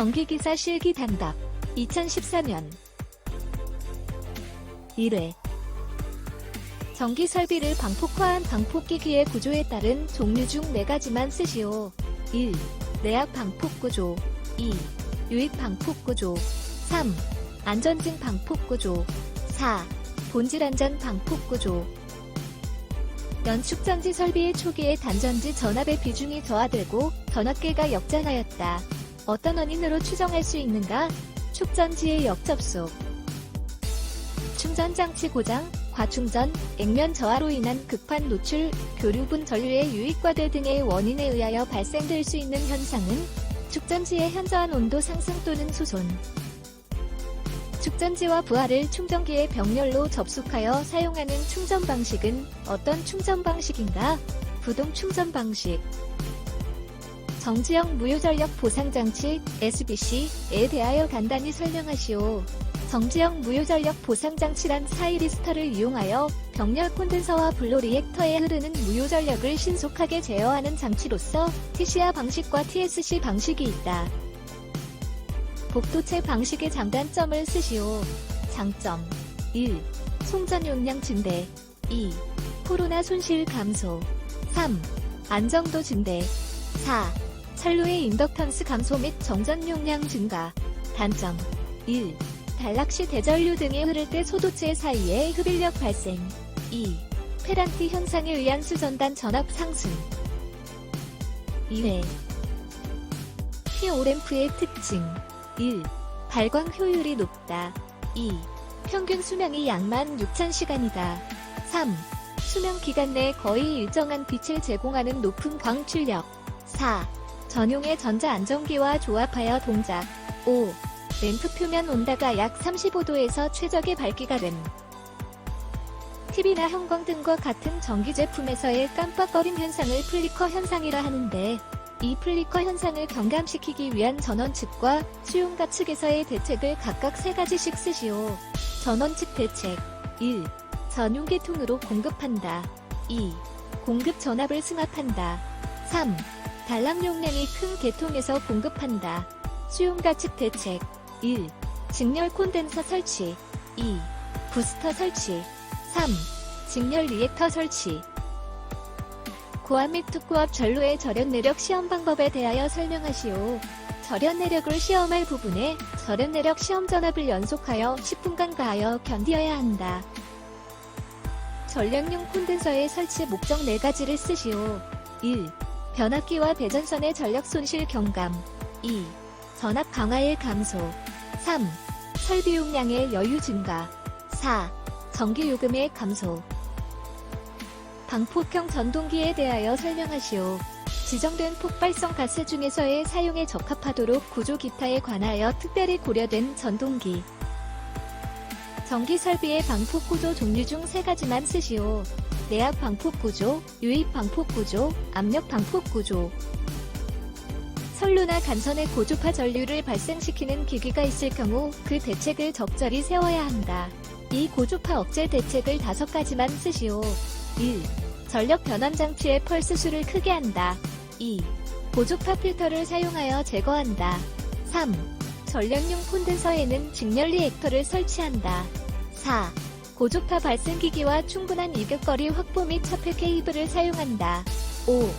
전기기사 실기 단답 2014년 1회 전기 설비를 방폭화한 방폭기기의 구조에 따른 종류 중 4가지만 쓰시오. 1. 내압 방폭 구조 2. 유입 방폭 구조 3. 안전증 방폭 구조 4. 본질 안전 방폭 구조 연축전지 설비의 초기에 단전지 전압의 비중이 저하되고 전압계가 역전하였다. 어떤 원인으로 추정할 수 있는가? 축전지의 역접속 충전장치 고장, 과충전, 액면 저하로 인한 급한 노출, 교류분 전류의 유입과대 등의 원인에 의하여 발생될 수 있는 현상은 축전지의 현저한 온도 상승 또는 수손, 축전지와 부하를 충전기의 병렬로 접속하여 사용하는 충전 방식은 어떤 충전 방식인가? 부동 충전 방식. 정지형 무효전력 보상장치 SBC에 대하여 간단히 설명하시오. 정지형 무효전력 보상장치란 사이리스터를 이용하여 병렬 콘덴서와 블로 리액터에 흐르는 무효전력을 신속하게 제어하는 장치로서 TCR 방식과 TSC 방식이 있다. 복도체 방식의 장단점을 쓰시오. 장점 1. 송전 용량 증대 2. 코로나 손실 감소 3. 안정도 증대 4. 철로의 인덕턴스 감소 및 정전 용량 증가 단점 1. 단락시 대전류 등이 흐를 때 소도체 사이에 흡입력 발생 2. 페란티 현상에 의한 수전단 전압 상승 2회 피오램프의 특징 1. 발광 효율이 높다. 2. 평균 수명이 약만 6,000시간이다. 3. 수명 기간 내 거의 일정한 빛을 제공하는 높은 광출력. 4. 전용의 전자 안정기와 조합하여 동작. 5. 램프 표면 온도가 약 35도에서 최적의 밝기가 됨. TV나 형광등과 같은 전기 제품에서의 깜빡거림 현상을 플리커 현상이라 하는데 이 플리커 현상을 경감시키기 위한 전원 측과 수용가 측에서의 대책을 각각 세 가지씩 쓰시오. 전원 측 대책 1. 전용 계통으로 공급한다. 2. 공급 전압을 승합한다. 3. 단락 용량이 큰 계통에서 공급한다. 수용가 측 대책 1. 직렬 콘덴서 설치 2. 부스터 설치 3. 직렬 리액터 설치 고압 및 특고압 전로의 절연 내력 시험 방법에 대하여 설명하시오. 절연 내력을 시험할 부분에 절연 내력 시험 전압을 연속하여 10분간 가하여 견디어야 한다. 전력용 콘덴서의 설치 목적 4가지를 쓰시오. 1. 변압기와 배전선의 전력 손실 경감 2. 전압 강화의 감소 3. 설비 용량의 여유 증가 4. 전기 요금의 감소 방폭형 전동기에 대하여 설명하시오. 지정된 폭발성 가스 중에서의 사용에 적합하도록 구조 기타에 관하여 특별히 고려된 전동기. 전기 설비의 방폭 구조 종류 중 세 가지만 쓰시오. 내압 방폭 구조, 유입 방폭 구조, 압력 방폭 구조. 선로나 간선의 고주파 전류를 발생시키는 기기가 있을 경우 그 대책을 적절히 세워야 한다. 이 고주파 억제 대책을 다섯 가지만 쓰시오. 1. 전력 변환 장치의 펄스 수를 크게 한다. 2. 고주파 필터를 사용하여 제거한다. 3. 전력용 콘덴서에는 직렬 리 액터를 설치한다. 4. 고주파 발생기기와 충분한 이격거리 확보 및 차폐 케이블을 사용한다. 5.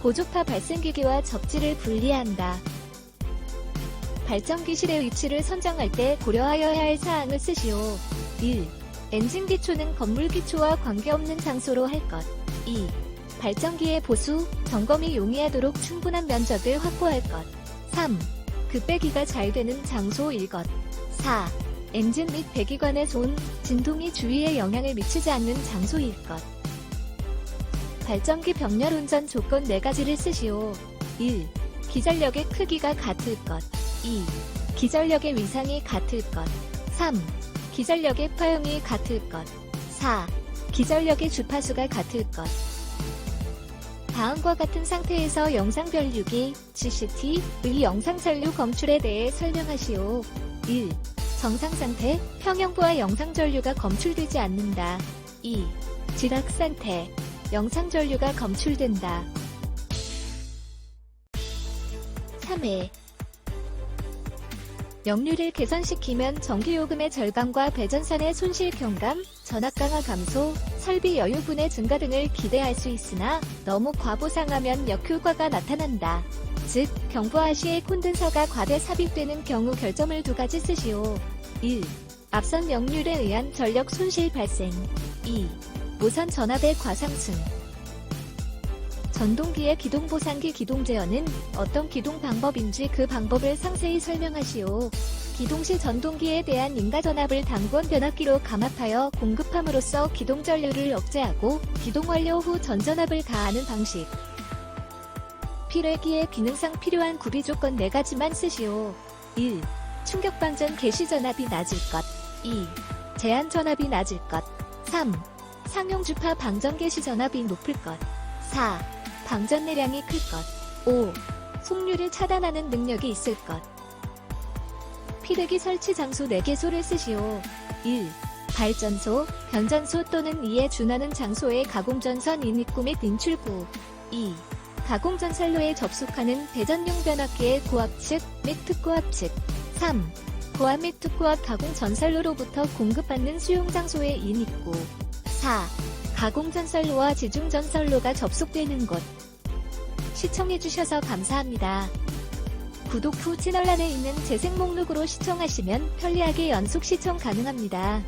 고주파 발생기기와 접지를 분리한다. 발전기실의 위치를 선정할 때 고려하여야 할 사항을 쓰시오. 1. 엔진 기초는 건물 기초와 관계없는 장소로 할 것. 2. 발전기의 보수, 점검이 용이하도록 충분한 면적을 확보할 것. 3. 급배기가 잘 되는 장소일 것. 4. 엔진 및 배기관의 손, 진동이 주위에 영향을 미치지 않는 장소일 것. 발전기 병렬 운전 조건 4가지를 쓰시오. 1. 기전력의 크기가 같을 것. 2. 기전력의 위상이 같을 것. 3. 기전력의 파형이 같을 것. 4. 기전력의 주파수가 같을 것. 다음과 같은 상태에서 영상 별류기, GCT의 영상 전류 검출에 대해 설명하시오. 1. 정상 상태, 평형부와 영상 전류가 검출되지 않는다. 2. 지락 상태, 영상 전류가 검출된다. 3회 역류를 개선시키면 전기요금의 절감과 배전산의 손실 경감, 전압 강화 감소, 설비 여유분의 증가 등을 기대할 수 있으나 너무 과보상하면 역효과가 나타난다. 즉, 경부하시의 콘덴서가 과대 삽입되는 경우 결점을 두 가지 쓰시오. 1. 앞선 역류에 의한 전력 손실 발생. 2. 무선 전압의 과상승. 전동기의 기동 보상기 기동 제어는 어떤 기동 방법인지 그 방법을 상세히 설명하시오. 기동 시 전동기에 대한 인가 전압을 단권 변압기로 감압하여 공급함으로써 기동 전류를 억제하고 기동 완료 후 전전압을 가하는 방식. 필회기의 기능상 필요한 구비 조건 4가지만 쓰시오. 1. 충격 방전 개시 전압이 낮을 것. 2. 제한 전압이 낮을 것. 3. 상용 주파 방전 개시 전압이 높을 것. 4. 방전 내량이 클 것. 5. 속류를 차단하는 능력이 있을 것. 피대기 설치 장소 4개소를 쓰시오. 1. 발전소, 변전소 또는 이에 준하는 장소의 가공전선 인입구 및 인출구. 2. 가공전선로에 접속하는 배전용 변압기의 고압 측 및 특고압 측. 3. 고압 및 특고압 가공전선로로부터 공급받는 수용장소의 인입구. 4. 가공전선로와 지중전선로가 접속되는 곳. 시청해주셔서 감사합니다. 구독 후 채널란에 있는 재생 목록으로 시청하시면 편리하게 연속 시청 가능합니다.